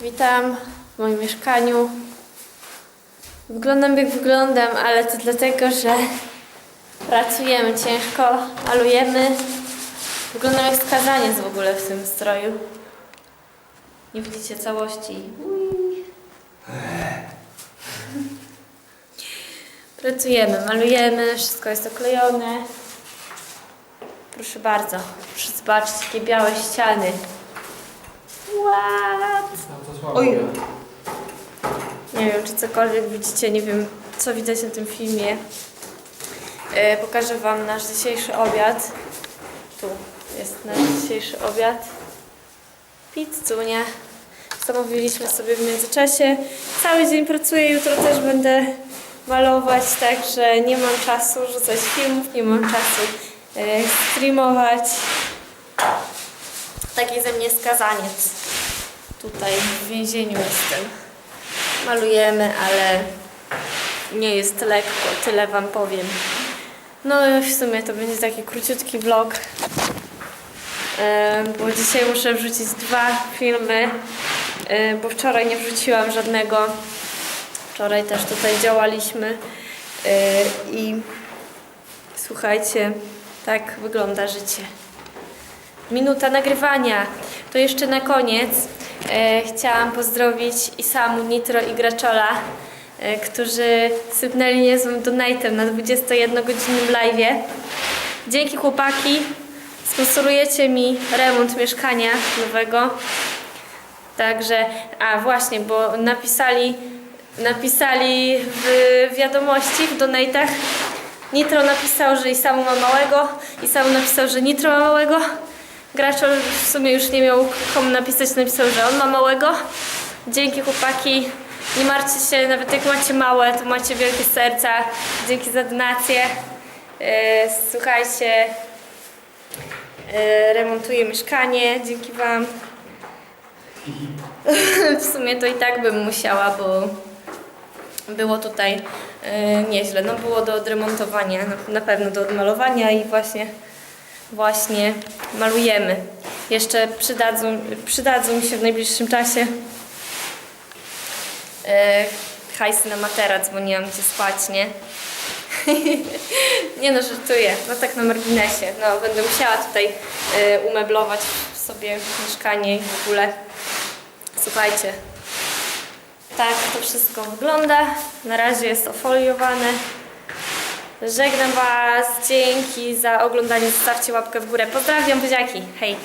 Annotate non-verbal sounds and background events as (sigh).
Witam w moim mieszkaniu. Wyglądam jak wyglądam, ale to dlatego, że pracujemy ciężko, malujemy. Wyglądam jak skazaniec w ogóle w tym stroju. Nie widzicie całości. Pracujemy, malujemy, wszystko jest oklejone. Proszę bardzo, proszę zobaczyć, białe ściany. What? Oj. Nie wiem, czy cokolwiek widzicie, nie wiem, co widać na tym filmie. E, pokażę Wam nasz dzisiejszy obiad. Tu jest nasz dzisiejszy obiad. Pizzunia. Zamówiliśmy sobie w międzyczasie. Cały dzień pracuję, jutro też będę malować, także nie mam czasu rzucać filmów, nie mam czasu e, streamować. Taki ze mnie skazaniec. Tutaj w więzieniu jestem. Malujemy, ale nie jest lekko, tyle Wam powiem. No i w sumie to będzie taki króciutki vlog, bo dzisiaj muszę wrzucić dwa filmy, bo wczoraj nie wrzuciłam żadnego. Wczoraj też tutaj działaliśmy i słuchajcie, tak wygląda życie. Minuta nagrywania. To jeszcze na koniec e, chciałam pozdrowić Isamu, Nitro i Graczola, e, którzy sypnęli niezłym donatem na 21-godzinnym live'ie. Dzięki chłopaki. Sponsorujecie mi remont mieszkania nowego. Także, a właśnie, bo napisali, napisali w wiadomości, w donatach, Nitro napisał, że Isamu ma małego, Isamu napisał, że Nitro ma małego. Graczol w sumie już nie miał komu napisać, napisał, że on ma małego. Dzięki chłopaki. Nie martwcie się, nawet jak macie małe, to macie wielkie serca. Dzięki za donację. E, Słuchajcie, e, remontuję mieszkanie dzięki Wam. (laughs) w sumie to i tak bym musiała, bo było tutaj e, nieźle. No było do odremontowania, na, na pewno do odmalowania i właśnie właśnie malujemy. Jeszcze przydadzą, przydadzą mi się w najbliższym czasie e, hajsy na materac, bo nie mam gdzie spać, nie? (laughs) nie no, żartuję. No tak na marginesie. No, będę musiała tutaj e, umeblować sobie mieszkanie i w ogóle. Słuchajcie, tak to wszystko wygląda. Na razie jest ofoliowane. Żegnam Was. Dzięki za oglądanie. Zostawcie łapkę w górę. Pozdrawiam, buziaki. Hej.